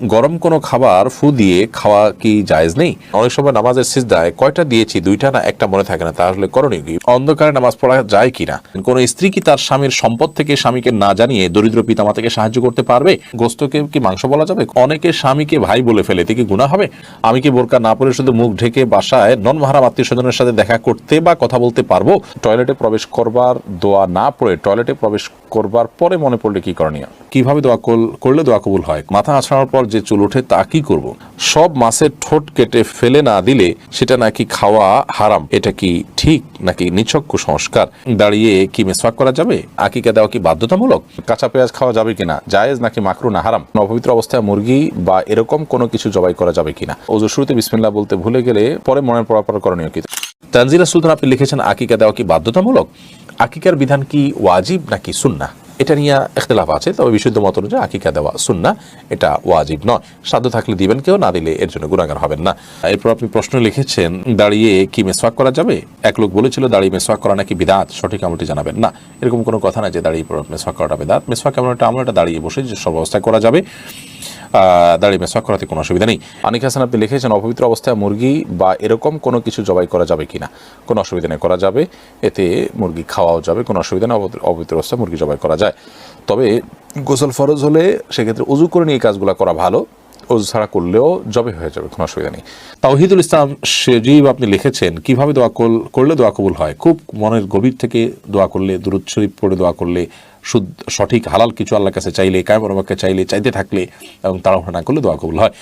গরম কোনো খাবার ফু দিয়ে খাওয়া কি জায়েজ নেই? অনেক সময় নামাজের সিজদায় কয়টা দিয়েছি, দুইটা না একটা মনে থাকে না, তাহলে করণীয় কি? অন্ধকারে নামাজ পড়া যায় কিনা? কোন স্ত্রী কি তার স্বামীর সম্পদ থেকে স্বামীকে না জানিয়ে দরিদ্র পিতামাতাকে সাহায্য করতে পারবে? গোস্তকে কি মাংস বলা যাবে? অনেকে স্বামীকে ভাই বলে ফেলে, এতে কি গুণা হবে? আমি কি বোরকা না পরে শুধু মুখ ঢেকে বাসায় নন মাহারাম আত্মীয় স্বজনের সাথে দেখা করতে বা কথা বলতে পারব? টয়লেটে প্রবেশ করবার দোয়া না পড়ে টয়লেটে প্রবেশ করবার পরে মনে পড়লে কি করণীয়? কীভাবে দোয়া করলে দোয়া কবুল হয়? মাথা আছড়ানোর পর যে চুল ওঠে, তা কি করব? সব মাছের ঠোঁট কেটে ফেলে না দিলে সেটা নাকি খাওয়া হারাম? এটা কি ঠিক নাকি নিছক কুসংস্কার? দাঁড়িয়ে কি মেসওয়াক করা যাবে? আকিকা দেওয়া কি বাধ্যতামূলক? কাঁচা পেঁয়াজ খাওয়া যাবে কিনা? জায়েজ নাকি মাকরু না হারাম? অপবিত্র অবস্থায় মুরগি বা এরকম কোনো কিছু জবাই করা যাবে কিনা? ওজু শুরুতে বিসমিল্লাহ বলতে ভুলে গেলে পরে মনের পড়াপড় করণীয় কি? তানজিলা সুলতান আপনি লিখেছেন, আকিকা দেওয়া কি বাধ্যতামূলক? আকিকার বিধান কি ওয়াজিব নাকি সুন্না এটা নিয়ে এখতলাফ আছে, তবে বিশুদ্ধ মত অনুযায়ী আকিকা দেওয়া সুন্না এটা ওয়াজিব নয়। সাধ্য থাকলে দিবেন কেউ, না দিলে এর জন্য গুণাগার হবেন না। এরপর আপনি প্রশ্ন লিখেছেন, দাঁড়িয়ে কি মেসওয়াক করা যাবে? এক লোক বলেছিল, দাঁড়িয়ে মেসওয়াক করা নাকি বিদাত? সঠিক আমলটি জানাবেন না। এরকম কোনো কথা না যে দাঁড়িয়ে মেসওয়াক করাটা বিদাত। মেসওয়াক এমন একটা আমল এটা দাঁড়িয়ে বসে যে সব অবস্থায় করা যাবে। দাঁড়িয়ে মেসওয়াক করাতে কোনো অসুবিধা নেই। অনিক হাসান আপনি লিখেছেন, অপবিত্র অবস্থায় মুরগি বা এরকম কোনো কিছু জবাই করা যাবে কিনা? কোনো অসুবিধা নেই, করা যাবে। এতে মুরগি খাওয়াও যাবে, কোনো অসুবিধা নেই, অপবিত্র- অবস্থায় মুরগি জবাই করা যায়। তবে গোসল ফরজ হলে সেক্ষেত্রে উজু করে নিয়ে কাজগুলো করা ভালো। অজু ছাড়া করলেও জবে হয়ে যাবে, কোনো অসুবিধা নেই। তাওহিদুল ইসলাম সজীব আপনি লিখেছেন, কীভাবে দোয়া করলে দোয়া কবুল হয়? খুব মনের গভীর থেকে দোয়া করলে, দুরুদ শরীফ পড়ে দোয়া করলে শুদ্ধ, সঠিক, হালাল কিছু আল্লাহর কাছে চাইলে কায়মরবাকে চাইলে, চাইতে থাকলে এবং তাড়াহুড়া না করলে দোয়া কবুল হয়।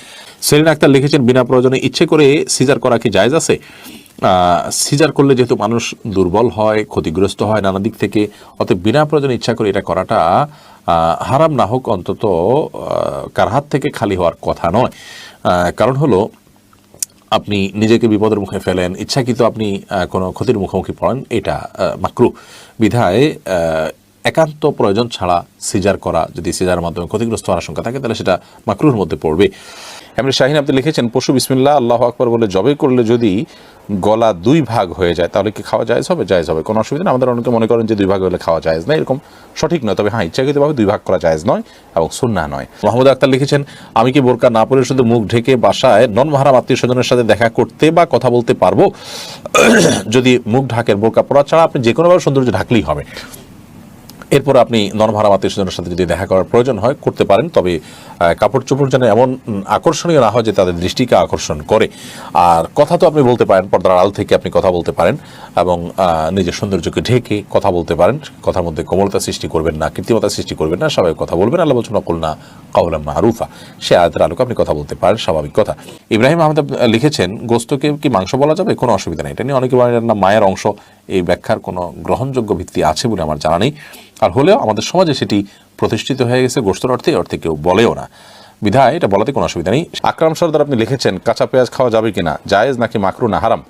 সেলিন আক্তার লিখেছেন, বিনা প্রয়োজনে ইচ্ছে করে সিজার করা কি জায়জ আছে? সিজার করলে যেহেতু মানুষ দুর্বল হয়, ক্ষতিগ্রস্ত হয় নানা দিক থেকে, অতএব বিনা প্রয়োজনে ইচ্ছা করে এটা করাটা হারাম না হোক, অন্তত কার হাত থেকে খালি হওয়ার কথা নয়। কারণ হলো, আপনি নিজেকে বিপদের মুখে ফেলেন, ইচ্ছাকৃত আপনি কোনো ক্ষতির মুখোমুখি পড়েন, এটা মাকরু। বিধায় একান্ত প্রয়োজন ছাড়া সিজার করা, যদি সিজার মাধ্যমে ক্ষতিগ্রস্ত হওয়ার আশঙ্কা থাকে, তাহলে সেটা মাকরুর মধ্যে পড়বে। এমনি শাহিন আপনি লিখেছেন, পশু বিসমিল্লাহ, আল্লাহ আকবর বলে জবে করলে যদি গলা দুই ভাগ হয়ে যায়, তাহলে কি খাওয়া জায়েজ হবে? জায়েজ হবে। কোনো অসুবিধা নেই। আমাদের অনেকে মনে করেন যে দুই ভাগ হলে খাওয়া জায়েজ না এরকম সঠিক নয়। তবে হ্যাঁ ইচ্ছাকৃতভাবে দুই ভাগ করা জায়েজ নয় এবং সুন্না নয়। মোহাম্মদ আক্তার লিখেছেন, আমি কি বোরকা না পরে শুধু মুখ ঢেকে বাসায় নন মাহারাম আত্মীয় স্বজনের সাথে দেখা করতে বা কথা বলতে পারব? যদি মুখ ঢাকের বোরকা পরা ছাড়া আপনি যে কোনোভাবে সৌন্দর্য ঢাকলেই হবে। এরপর আপনি নরভাড়া আত্মীয় স্বজনের সাথে যদি দেখা করার প্রয়োজন হয়, করতে পারেন। তবে কাপড় চোপড় যেন এমন আকর্ষণীয় না হয় যে তাদের দৃষ্টিকে আকর্ষণ করে। আর কথা তো আপনি বলতে পারেন, পর্দার আড়াল থেকে আপনি কথা বলতে পারেন এবং নিজের সৌন্দর্যকে ঢেকে কথা বলতে পারেন। কথার মধ্যে কোমলতা সৃষ্টি করবেন না, কৃত্রিমতা সৃষ্টি করবেন না সবাই কথা বলবেন। আল্লাহ বলছেন অকুল না কাউলাম মারুফা সে আয়াতের আলোকে আপনি কথা বলতে পারেন, স্বাভাবিক কথা। ইব্রাহিম আহমেদ লিখেছেন গোস্তকে কি মাংস বলা যাবে? কোনো অসুবিধা নেই। এটা নিয়ে অনেকে বলেন নাম মায়ের অংশ? এই ব্যাখ্যার কোনো গ্রহণযোগ্য ভিত্তি আছে বলে আমার জানা নেই। আর হলেও আমাদের সমাজে সেটি প্রতিষ্ঠিত হয়ে গেছে গোস্তর অর্থে অর্থে কেউ বলেও না। বিধায় এটা বলাতে কোনো অসুবিধা নেই। আকরাম সর্দার, আপনি লিখেছেন, কাঁচা পেঁয়াজ খাওয়া যাবে কিনা? জায়েজ নাকি মাকরু না, হারাম।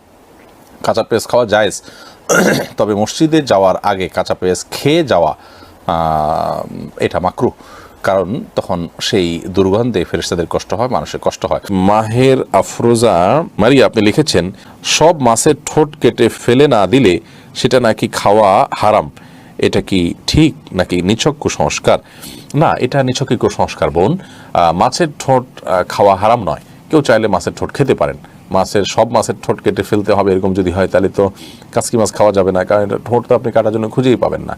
কাঁচা পেঁয়াজ খাওয়া জায়েজ। তবে মসজিদে যাওয়ার আগে কাঁচা পেঁয়াজ খেয়ে যাওয়া এটা মাকরু। কারণ তখন সেই দুর্গন্ধে ফেরেস্তাদের কষ্ট হয়, মানুষের কষ্ট হয়। মাহের আফরোজা, মারিয়া, আপনি লিখেছেন, সব মাছের ঠোঁট কেটে ফেলে না দিলে সেটা নাকি খাওয়া হারাম। এটা কি ঠিক নাকি নিছক কুসংস্কার? না, এটা নিছকই কুসংস্কার, বোন। মাছের ঠোঁট খাওয়া হারাম নয়। কেউ চাইলে মাছের ঠোঁট খেতে পারেন। মাছের, সব মাছের ঠোঁট কেটে ফেলতে হবে এরকম যদি হয়, তাহলে তো কাসকি মাছ খাওয়া যাবে না, কারণ এটা ঠোঁট তো আপনি কাটার জন্য খুঁজেই পাবেন না।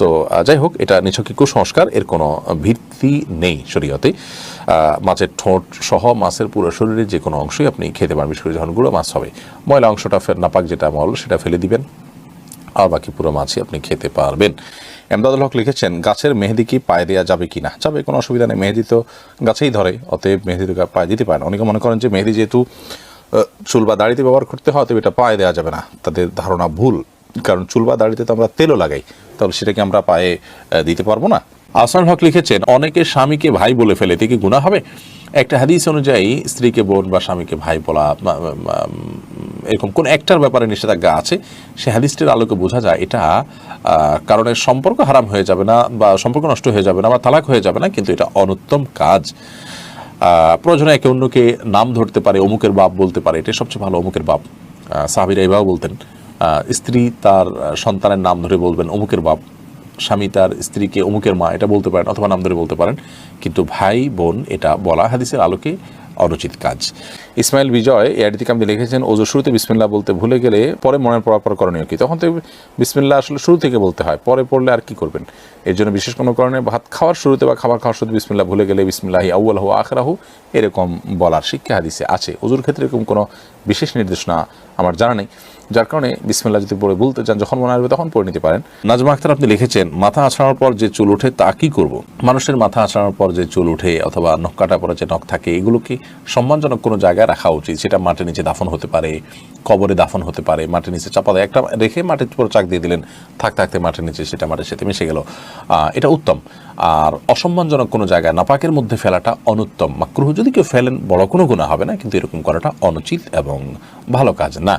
তো যাই হোক, এটা নিছকই কুসংস্কার, এর কোনো ভিত্তি নেই শরীয়তে। মাছের ঠোঁট সহ মাছের পুরো শরীরের যে কোনো অংশই আপনি খেতে পারেন বিশেষ করে যখন গুঁড়ো মাছ হবে, ময়লা অংশটা নাপাক যেটা মল, সেটা ফেলে দিবেন। আর বাকি পুরো মাছই আপনি খেতে পারবেন। এমদাদুল হক লিখেছেন, গাছের মেহেদি কি পায়ে দেওয়া যাবে কি না? যাবে, কোনো অসুবিধা নেই। মেহেদি তো গাছেই ধরে, অতএব মেহেদি তো পায়ে দিতে পারেন অনেকে মনে করেন যে মেহেদি যেহেতু চুল বা দাড়িতে ব্যবহার করতে হয় তবে এটা পায়ে দেওয়া যাবে না। তাদের ধারণা ভুল। কারণ চুল বা দাড়িতে তো আমরা তেলও লাগাই, তাহলে সেটাকে আমরা পায়ে দিতে পারব না। আসান হক লিখেছেন, অনেকে স্বামীকে ভাই বলে ফেলে, এতে কি গুণা হবে? একটা হাদিস অনুযায়ী স্ত্রীকে বোন বা স্বামীকে ভাই বলা এরকম কোন একটার ব্যাপারে নিষেধাজ্ঞা আছে? সে হাদিসটির আলোকে বোঝা যায় এটা কারণে সম্পর্ক হারাম হয়ে যাবে না বা সম্পর্ক নষ্ট হয়ে যাবে না বা তালাক হয়ে যাবে না, কিন্তু এটা অনুত্তম কাজ। প্রয়োজনে একে অন্যকে নাম ধরতে পারে, অমুকের বাপ বলতে পারে এটা সবচেয়ে ভালো, অমুকের বাপ। সাহাবীরা এভাবে বলতেন। স্ত্রী তার সন্তানের নাম ধরে বলবেন অমুকের বাপ। স্বামী তার স্ত্রীকে অমুকের মা, এটা বলতে পারেন অথবা নাম ধরে বলতে পারেন। কিন্তু ভাই, বোন, এটা বলা হাদিসের আলোকে অনুচিত কাজ। ইসমাইল বিজয় এআডি থেকে আপনি লিখেছেন ওজো শুরুতে বিসমিল্লা বলতে ভুলে গেলে পরে মনের পড়ার পর করণীয় কি? তখন তো বিসমিল্লা আসলে শুরু থেকে বলতে হয়, পরে পড়লে আর কি করবেন? এর জন্য বিশেষ কোনো কারণে ভাত খাওয়ার শুরুতে বা খাবার খাওয়ার শুরুতে বিসমিল্লা ভুলে গেলে বিসমিল্লাহি আউ্ল হু আখরাহু এরকম বলার শিক্ষা হাদিসে আছে। ওজুর ক্ষেত্রে এরকম কোনো বিশেষ নির্দেশনা আমার জানা নেই। যার কারণে বিসমিল্লা যদি পড়ে বলতে চান, যখন মনে আসবে তখন পড়ে নিতে পারেন। নাজমা আখতার আপনি লিখেছেন, মাথা আছড়ানোর পর যে চুল ওঠে তা কি করব? মানুষের মাথা আছড়ানোর পর যে চুল ওঠে অথবা নখ কাটা পরে যে নখ থাকে, এগুলো কি সম্মানজনক কোনো জায়গায় রাখা উচিত। সেটা মাটির নিচে দাফন হতে পারে, কবরে দাফন হতে পারে, মাটির নিচে চাপা দেয়। একটা রেখে মাটির উপর চাক দিয়ে দিলেন, থাক থাকতে মাটির নিচে সেটা মাটির সাথে মিশে গেল। এটা উত্তম। আর অসম্মানজনক কোনো জায়গায় নাপাকের মধ্যে ফেলাটা অনুত্তম। মাকরুহ যদি কেউ ফেলেন, বড় কোনো গুণা হবে না, কিন্তু এরকম করাটা অনুচিত এবং ভালো কাজ না।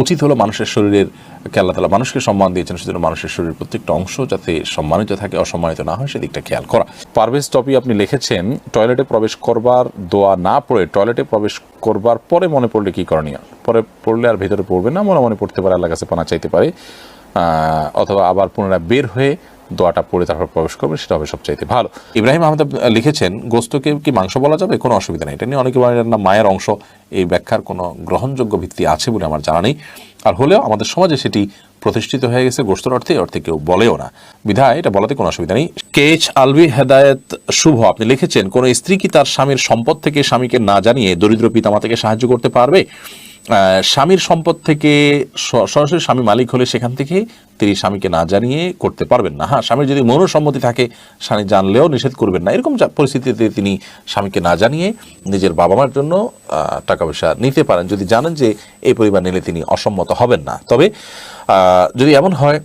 উচিত হলো মানুষের শরীরের আল্লাহ তালা মানুষকে সম্মান দিয়েছেন সেজন্য মানুষের শরীরের প্রত্যেকটা অংশ যাতে সম্মানিত থাকে, অসম্মানিত না হয়, সেদিকটা খেয়াল করা। পারভেজ টপি আপনি লিখেছেন, টয়লেটে প্রবেশ করবার দোয়া না পড়ে, টয়লেটে প্রবেশ করবার পরে মনে পড়লে কি করণীয়? পরে পড়লে আর ভেতরে পড়বে না, মনে মনে পড়তে পারে আল্লাহ কাছে পানা চাইতে পারে। অথবা আবার পুনরায় বের হয়ে দোয়াটা পড়ে তারপর প্রবেশ করবেন, সেটা হবে সবচাইতে ভালো। ইব্রাহিম আহমেদ লিখেছেন, গোস্তকে কি মাংস বলা যাবে? কোনো অসুবিধা নেই। এটা নিয়ে অনেকে বলেন, না, মায়ের অংশ। এই ব্যাখ্যার কোনো গ্রহণযোগ্য ভিত্তি আছে বলে আমার জানা নেই। আর হলেও আমাদের সমাজে সেটি প্রতিষ্ঠিত হয়ে গেছে গোস্তর অর্থে অর্থে কেউ বলেও না। বিধায় এটা বলাতে কোনো অসুবিধা নেই। কেচ আলভি হেদায়েত শুভ, আপনি লিখেছেন, কোনো স্ত্রী কি তার স্বামীর সম্পদ থেকে স্বামীকে না জানিয়ে দরিদ্র পিতামাতাকে সাহায্য করতে পারবে? স্বামীর সম্পদ থেকে সরাসরি স্বামী মালিক হলে সেখান থেকে তিনি স্বামীকে না জানিয়ে করতে পারবেন না। হ্যাঁ স্বামীর যদি মনোসম্মতি থাকে, স্বামী জানলেও নিষেধ করবেন না। এরকম পরিস্থিতিতে তিনি স্বামীকে না জানিয়ে নিজের বাবা মার জন্য টাকা পয়সা নিতে পারেন। যদি জানেন যে এই পরিবার নিলে তিনি অসম্মত হবেন না। তবে যদি এমন হয়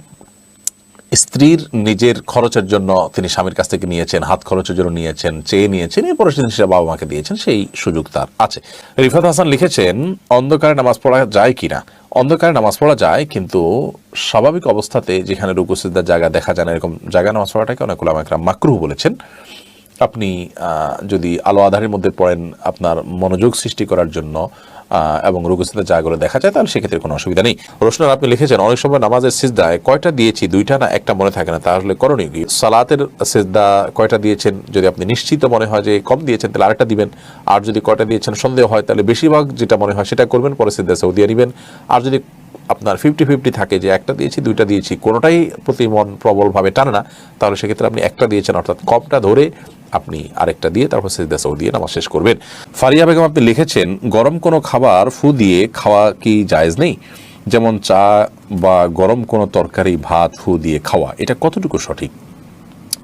স্ত্রীর নিজের খরচের জন্য তিনি স্বামীর কাছ থেকে নিয়েছেন, হাত খরচের জন্য নিয়েছেন, চেয়ে নিয়েছেন এরপরে তিনি সেটা বাবা মাকে দিয়েছেন, সেই সুযোগ তার আছে। রিফাত হাসান লিখেছেন, অন্ধকারে নামাজ পড়া যায় কিনা অন্ধকারে নামাজ পড়া যায়, কিন্তু স্বাভাবিক অবস্থাতে যেখানে রুকুসিদ্দার জায়গা দেখা যায় না, এরকম জায়গায় নামাজ পড়াটাকে অনেক ওলামাকরাম মাকরুহ বলেছেন। আপনি যদি আলো আধারের মধ্যে পড়েন আপনার মনোযোগ সৃষ্টি করার জন্য এবং রুকুসিতে জায়গাগুলো দেখা যায়, তাহলে সেক্ষেত্রে কোনো অসুবিধা নেই। রোশনার, আপনি লিখেছেন, অনেক সময় নামাজের সিজদায় কয়টা দিয়েছি, দুইটা না একটা মনে থাকে না তাহলে করণীয় কি? সালাতের সিজদা কয়টা দিয়েছেন, যদি আপনি নিশ্চিত মনে হয় যে কম দিয়েছেন, তাহলে আরেকটা দিবেন। আর যদি কয়টা দিয়েছেন, সন্দেহ হয়, তাহলে বেশিরভাগ যেটা মনে হয় সেটা করবেন, পরে সিজদা সৌদিয়া নেবেন। আর যদি আপনার ফিফটি ফিফটি থাকে যে একটা দিয়েছি, দুইটা দিয়েছি, কোনোটাই প্রতি মন প্রবলভাবে টানে না, তাহলে সেক্ষেত্রে আপনি একটা দিয়েছেন, অর্থাৎ কমটা ধরে আপনি আরেকটা দিয়ে, তারপর সেজদা সৌ দিয়ে নামাজ শেষ করবেন। ফারিয়া বেগম আপনি লিখেছেন, গরম কোনো খাবার ফু দিয়ে খাওয়া কি জায়েজ নেই? যেমন চা বা গরম কোনো তরকারি, ভাত ফু দিয়ে খাওয়া, এটা কতটুকু সঠিক?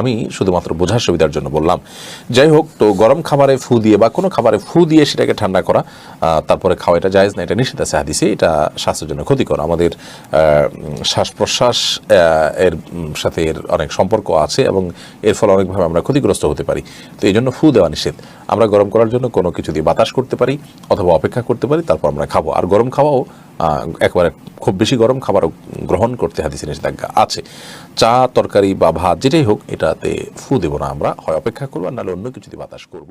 আমি শুধুমাত্র বোঝার সুবিধার জন্য বললাম। যাই হোক, তো গরম খাবারে ফু দিয়ে বা কোনো খাবারে ফু দিয়ে সেটাকে ঠান্ডা করা তারপরে খাওয়া এটা জায়েজ না, এটা নিষেধ আছে হাদিসে, এটা স্বাস্থ্যের জন্য ক্ষতিকর। আমাদের শ্বাস প্রশ্বাস এর সাথে এর অনেক সম্পর্ক আছে এবং এর ফলে অনেকভাবে আমরা ক্ষতিগ্রস্ত হতে পারি। তো এই জন্য ফু দেওয়া নিষেধ। আমরা গরম করার জন্য কোনো কিছু দিয়ে বাতাস করতে পারি অথবা অপেক্ষা করতে পারি, তারপর আমরা খাব। আর গরম খাওয়াও একবারে খুব বেশি গরম খাবারও গ্রহণ করতে হাদিসে নিষেধাজ্ঞা আছে। চা, তরকারি বা ভাত, যেটাই হোক এটাতে ফু দেবো না আমরা। হয় অপেক্ষা করব আর নাহলে অন্য কিছু দিয়ে বাতাস করব।